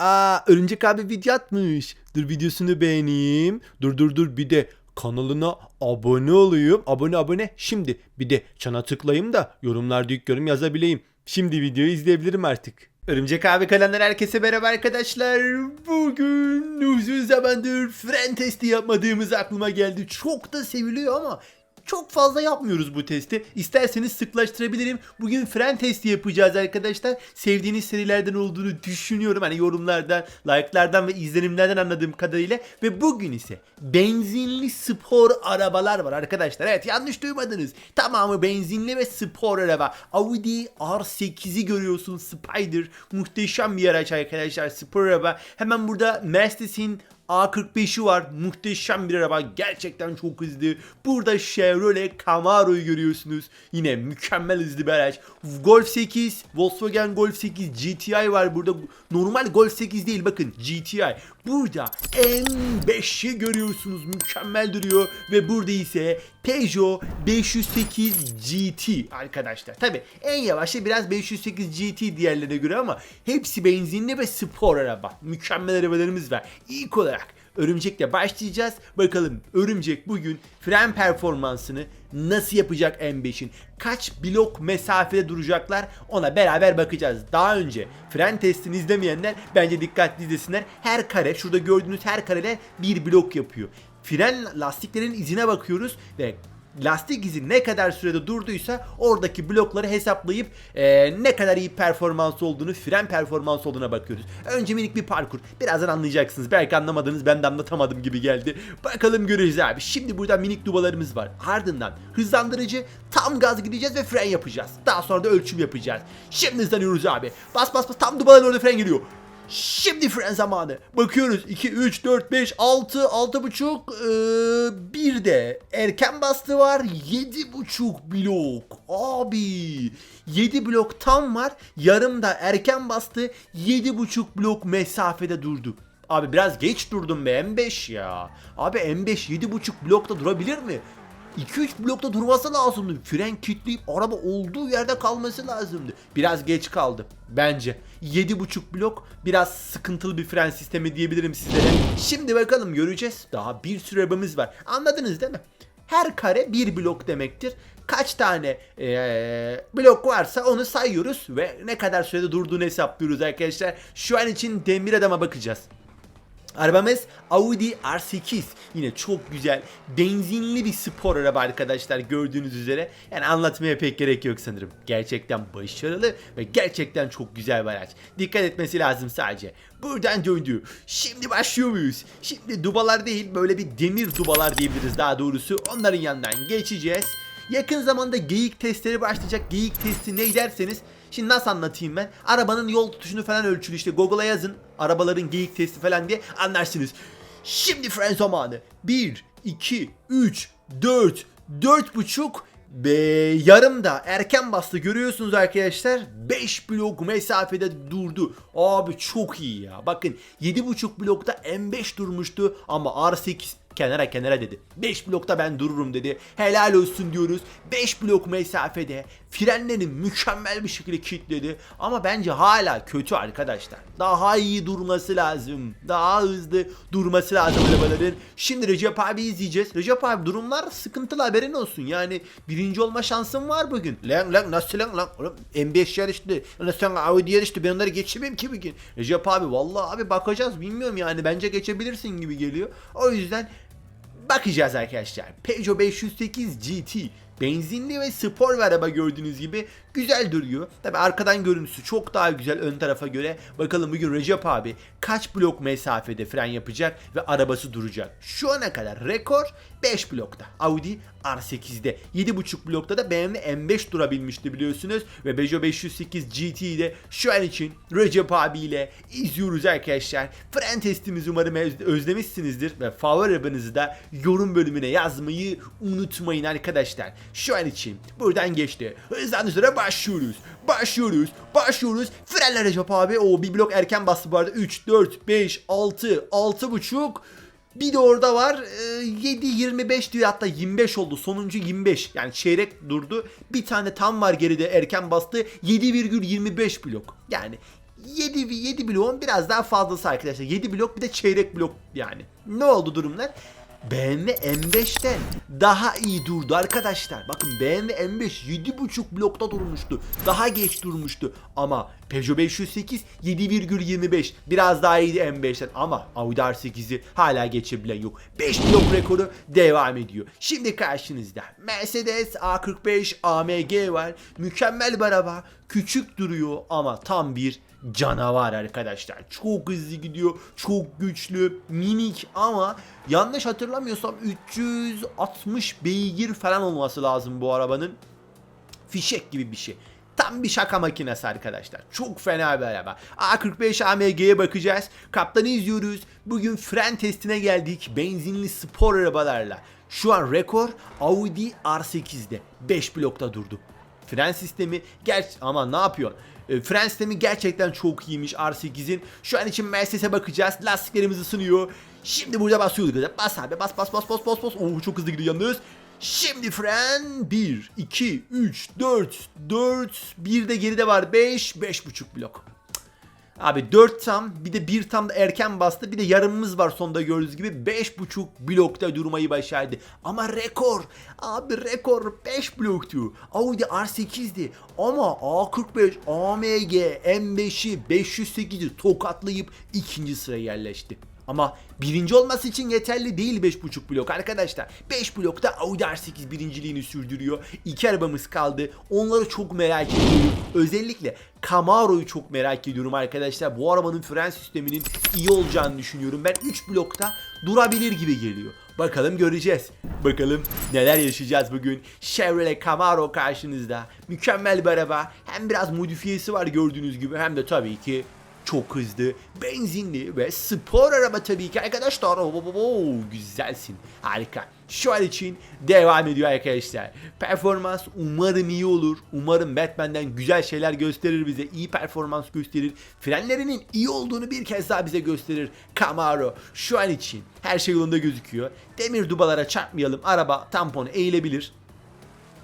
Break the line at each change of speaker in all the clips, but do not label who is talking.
Aa Örümcek abi video atmış. Dur videosunu beğeneyim. Dur dur dur bir de kanalına abone olayım. Abone abone. Şimdi bir de çana tıklayayım da yorumlarda ilk yorum yazabileyim. Şimdi videoyu izleyebilirim artık. Örümcek abi kanalından herkese merhaba arkadaşlar. Bugün uzun zamandır fren testi yapmadığımız aklıma geldi. Çok da seviliyor ama çok fazla yapmıyoruz bu testi. İsterseniz sıklaştırabilirim. Bugün fren testi yapacağız arkadaşlar. Sevdiğiniz serilerden olduğunu düşünüyorum. Hani yorumlardan, like'lardan ve izlenimlerden anladığım kadarıyla. Ve bugün ise benzinli spor arabalar var arkadaşlar. Evet yanlış duymadınız. Tamamı benzinli ve spor araba. Audi R8'i görüyorsun Spider. Muhteşem bir araç arkadaşlar spor araba. Hemen burada Mercedes'in A45'i var. Muhteşem bir araba. Gerçekten çok hızlı. Burada Chevrolet Camaro'yu görüyorsunuz. Yine mükemmel hızlı bir araç. Golf 8, Volkswagen Golf 8 GTI var burada. Normal Golf 8 değil bakın GTI. Burada M5'i görüyorsunuz. Mükemmel duruyor. Ve burada ise Peugeot 508 GT arkadaşlar. Tabi en yavaşı biraz 508 GT diğerlerine göre ama hepsi benzinli ve spor araba. Mükemmel arabalarımız var. İlk olarak Örümcek'le başlayacağız. Bakalım Örümcek bugün fren performansını nasıl yapacak M5'in? Kaç blok mesafede duracaklar? Ona beraber bakacağız. Daha önce fren testini izlemeyenler bence dikkatli izlesinler. Her kare, şurada gördüğünüz her kareler bir blok yapıyor. Fren lastiklerin izine bakıyoruz ve lastik izi ne kadar sürede durduysa oradaki blokları hesaplayıp eee, ne kadar iyi performans olduğunu, fren performans olduğuna bakıyoruz. Önce minik bir parkur. Birazdan anlayacaksınız. Belki anlamadınız ben de anlatamadım gibi geldi. Bakalım göreceğiz abi. Şimdi burada minik dubalarımız var. Ardından hızlandırıcı, tam gaz gideceğiz ve fren yapacağız. Daha sonra da ölçüm yapacağız. Şimdi hızlanıyoruz abi. Bas bas bas tam dubaların orada fren geliyor. Şimdi fren zamanı. Bakıyoruz 2, 3, 4, 5, 6, 6 buçuk. Ee, bir de erken bastı var. 7 buçuk blok. Abi 7 blok tam var. Yarım da erken bastı. 7 buçuk blok mesafede durdu. Abi biraz geç durdum be M5 ya. Abi M5 7.5 blokta durabilir mi? 2-3 blokta durması lazımdı. Fren kilitleyip araba olduğu yerde kalması lazımdı. Biraz geç kaldı bence. 7.5 blok biraz sıkıntılı bir fren sistemi diyebilirim sizlere. Şimdi bakalım göreceğiz. Daha bir sürü arabamız var. Anladınız değil mi? Her kare bir blok demektir. Kaç tane eee, blok varsa onu sayıyoruz ve ne kadar sürede durduğunu hesaplıyoruz arkadaşlar. Şu an için demir adama bakacağız. Arabamız Audi R8. Yine çok güzel benzinli bir spor araba arkadaşlar gördüğünüz üzere. Yani anlatmaya pek gerek yok sanırım. Gerçekten başarılı ve gerçekten çok güzel bir araç. Dikkat etmesi lazım sadece. Buradan döndü. Şimdi başlıyor muyuz? Şimdi dubalar değil böyle bir demir dubalar diyebiliriz daha doğrusu. Onların yanından geçeceğiz. Yakın zamanda geyik testleri başlayacak. Geyik testi ne derseniz Şimdi nasıl anlatayım ben? Arabanın yol tutuşunu falan ölçülü işte Google'a yazın. Arabaların geyik testi falan diye anlarsınız. Şimdi fren zamanı. 1, 2, 3, 4, 4,5 ve yarım da. Erken bastı görüyorsunuz arkadaşlar. 5 blok mesafede durdu. Abi çok iyi ya. Bakın 7.5 blokta M5 durmuştu ama R8 kenara kenara dedi. 5 blokta ben dururum dedi. Helal olsun diyoruz. 5 blok mesafede frenlerini mükemmel bir şekilde kilitledi ama bence hala kötü arkadaşlar. Daha iyi durması lazım. Daha hızlı durması lazım arabaların. Şimdi Recep abi izleyeceğiz. Recep abi durumlar sıkıntılı haberin olsun. Yani birinci olma şansın var bugün. Lan lan nasıl lan lan? Oğlum M5 yarıştı. Lan sen Audi yarıştı. Ben onları geçemem ki bugün. Recep abi vallahi abi bakacağız. Bilmiyorum yani. Bence geçebilirsin gibi geliyor. O yüzden bakacağız arkadaşlar. Peugeot 508 GT benzinli ve spor bir araba gördüğünüz gibi güzel duruyor. Tabi arkadan görüntüsü çok daha güzel ön tarafa göre. Bakalım bugün Recep abi kaç blok mesafede fren yapacak ve arabası duracak. Şu ana kadar rekor 5 blokta. Audi R8'de 7.5 blokta da BMW M5 durabilmişti biliyorsunuz ve Peugeot 508 GT'yi de şu an için Recep abiyle izliyoruz arkadaşlar. Fren testimizi umarım öz- özlemişsinizdir ve favori arabanızı da yorum bölümüne yazmayı unutmayın arkadaşlar. Şu an için buradan geçti. Sonra başlıyoruz. Başlıyoruz. Başlıyoruz. Frenler Recep abi. O bir blok erken bastı bu arada. 3, 4, 5, 6, 6.5 bir de orada var e, 7.25 diyor hatta 25 oldu sonuncu 25 yani çeyrek durdu bir tane tam var geride erken bastı 7,25 blok yani 7 7 bloğun biraz daha fazlası arkadaşlar. 7 blok bir de çeyrek blok yani. Ne oldu durumlar? BMW M5'ten daha iyi durdu arkadaşlar. Bakın BMW M5 7.5 blokta durmuştu. Daha geç durmuştu. Ama Peugeot 508 7,25 biraz daha iyiydi M5'ten ama Audi R8'i hala geçebilen yok. 5 blok rekoru devam ediyor. Şimdi karşınızda Mercedes A45 AMG var. Mükemmel bir araba. Küçük duruyor ama tam bir canavar arkadaşlar. Çok hızlı gidiyor, çok güçlü, minik ama yanlış hatırlamıyorsam 360 beygir falan olması lazım bu arabanın. Fişek gibi bir şey. Tam bir şaka makinesi arkadaşlar. Çok fena bir araba. A45 AMG'ye bakacağız. Kaptanı izliyoruz. Bugün fren testine geldik. Benzinli spor arabalarla. Şu an rekor Audi R8'de. 5 blokta durdu. Fren sistemi ger ama ne yapıyor? E, fren sistemi gerçekten çok iyiymiş R8'in. Şu an için Mercedes'e bakacağız. Lastiklerimiz ısınıyor. Şimdi burada basıyoruz. Bas abi bas bas bas bas bas bas. Oo çok hızlı gidiyor yalnız. Şimdi fren 1, 2, 3, 4, 4, bir de geride var 5, 5.5 blok. Abi 4 tam bir de 1 tam da erken bastı bir de yarımımız var sonda gördüğünüz gibi 5.5 blokta durmayı başardı. Ama rekor abi rekor 5 bloktu. Audi R8'di ama A45 AMG M5'i 508'i tokatlayıp ikinci sıraya yerleşti. Ama birinci olması için yeterli değil 5.5 blok arkadaşlar. 5 blokta Audi R8 birinciliğini sürdürüyor. İki arabamız kaldı. Onları çok merak ediyorum. Özellikle Camaro'yu çok merak ediyorum arkadaşlar. Bu arabanın fren sisteminin iyi olacağını düşünüyorum. Ben 3 blokta durabilir gibi geliyor. Bakalım göreceğiz. Bakalım neler yaşayacağız bugün. Chevrolet Camaro karşınızda. Mükemmel bir araba. Hem biraz modifiyesi var gördüğünüz gibi hem de tabii ki çok hızlı, benzinli ve spor araba tabii ki arkadaşlar. Oo, oo, oo, güzelsin. Harika. Şu an için devam ediyor arkadaşlar. Performans umarım iyi olur. Umarım Batman'den güzel şeyler gösterir bize. iyi performans gösterir. Frenlerinin iyi olduğunu bir kez daha bize gösterir. Camaro şu an için her şey yolunda gözüküyor. Demir dubalara çarpmayalım. Araba tamponu eğilebilir.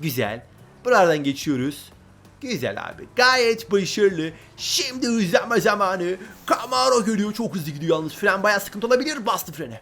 Güzel. Buralardan geçiyoruz. Güzel abi. Gayet başarılı. Şimdi hızlanma zamanı. Camaro geliyor. Çok hızlı gidiyor yalnız. Fren bayağı sıkıntı olabilir. Bastı frene.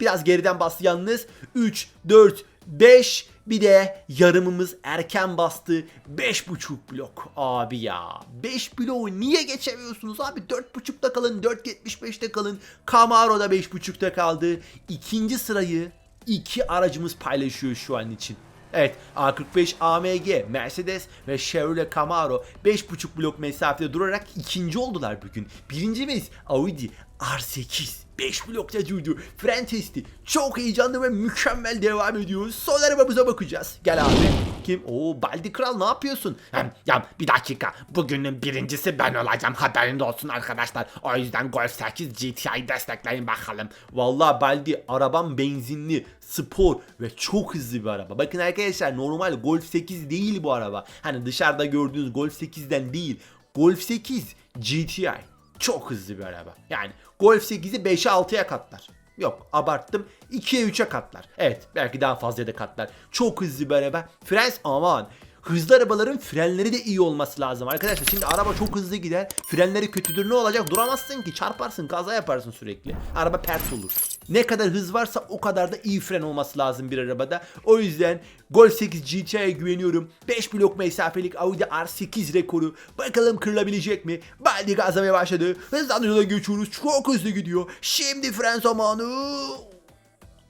Biraz geriden bastı yalnız. 3, 4, 5. Bir de yarımımız erken bastı. 5.5 blok. Abi ya. 5 bloğu niye geçemiyorsunuz abi? 4.5'ta kalın. 4.75'te kalın. Camaro'da 5.5'ta kaldı. İkinci sırayı iki aracımız paylaşıyor şu an için. Evet A45 AMG, Mercedes ve Chevrolet Camaro 5.5 blok mesafede durarak ikinci oldular bugün. Birincimiz Audi R8. 5 blokta durdu. Fren testi. Çok heyecanlı ve mükemmel devam ediyor. Son arabamıza bakacağız. Gel abi. Kim? Oo Baldi Kral ne yapıyorsun?
Hem, ya bir dakika. Bugünün birincisi ben olacağım. Haberiniz olsun arkadaşlar. O yüzden Golf 8 GTI destekleyin bakalım.
Vallahi Baldi arabam benzinli, spor ve çok hızlı bir araba. Bakın arkadaşlar normal Golf 8 değil bu araba. Hani dışarıda gördüğünüz Golf 8'den değil. Golf 8 GTI. Çok hızlı bir araba. Yani Golf 8'i 5'e 6'ya katlar. Yok abarttım. 2'ye 3'e katlar. Evet belki daha fazla da katlar. Çok hızlı bir araba. Fren aman. Hızlı arabaların frenleri de iyi olması lazım arkadaşlar. Şimdi araba çok hızlı gider. Frenleri kötüdür ne olacak? Duramazsın ki. Çarparsın, kaza yaparsın sürekli. Araba pert olur. Ne kadar hız varsa o kadar da iyi fren olması lazım bir arabada. O yüzden Golf 8 GT'ye güveniyorum. 5 blok mesafelik Audi R8 rekoru. Bakalım kırılabilecek mi? Baldi gazlamaya başladı. Hızlı yola geçiyoruz. Çok hızlı gidiyor. Şimdi fren zamanı.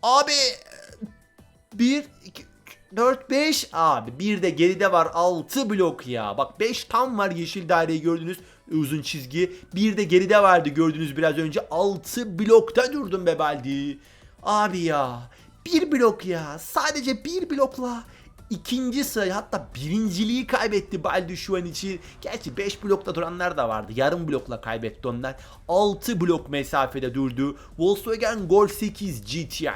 Abi 1 2 4 5 abi bir de geride var 6 blok ya. Bak 5 tam var yeşil daireyi gördünüz uzun çizgi. Bir de geride vardı gördünüz biraz önce 6 blokta durdum be Baldi. Abi ya bir blok ya sadece bir blokla ikinci sırayı hatta birinciliği kaybetti Baldi şu an için. Gerçi 5 blokta duranlar da vardı. Yarım blokla kaybetti onlar. 6 blok mesafede durdu. Volkswagen Golf 8 GTI.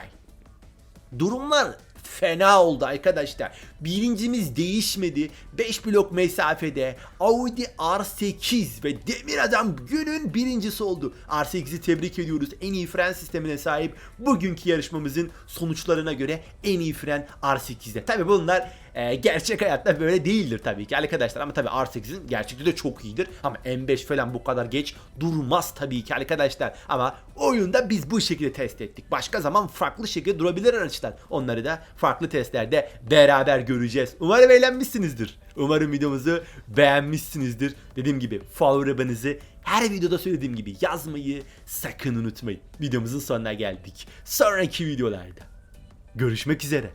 Durumlar fena oldu arkadaşlar. Birincimiz değişmedi. 5 blok mesafede Audi R8 ve Demir Adam günün birincisi oldu. R8'i tebrik ediyoruz. En iyi fren sistemine sahip bugünkü yarışmamızın sonuçlarına göre en iyi fren R8'de. Tabi bunlar e, gerçek hayatta böyle değildir tabii ki arkadaşlar ama tabii R8'in gerçekte de çok iyidir ama M5 falan bu kadar geç durmaz tabii ki arkadaşlar ama oyunda biz bu şekilde test ettik. Başka zaman farklı şekilde durabilir araçlar. Onları da farklı testlerde beraber göreceğiz. Umarım eğlenmişsinizdir. Umarım videomuzu beğenmişsinizdir. Dediğim gibi favoribanızı her videoda söylediğim gibi yazmayı sakın unutmayın. Videomuzun sonuna geldik. Sonraki videolarda görüşmek üzere.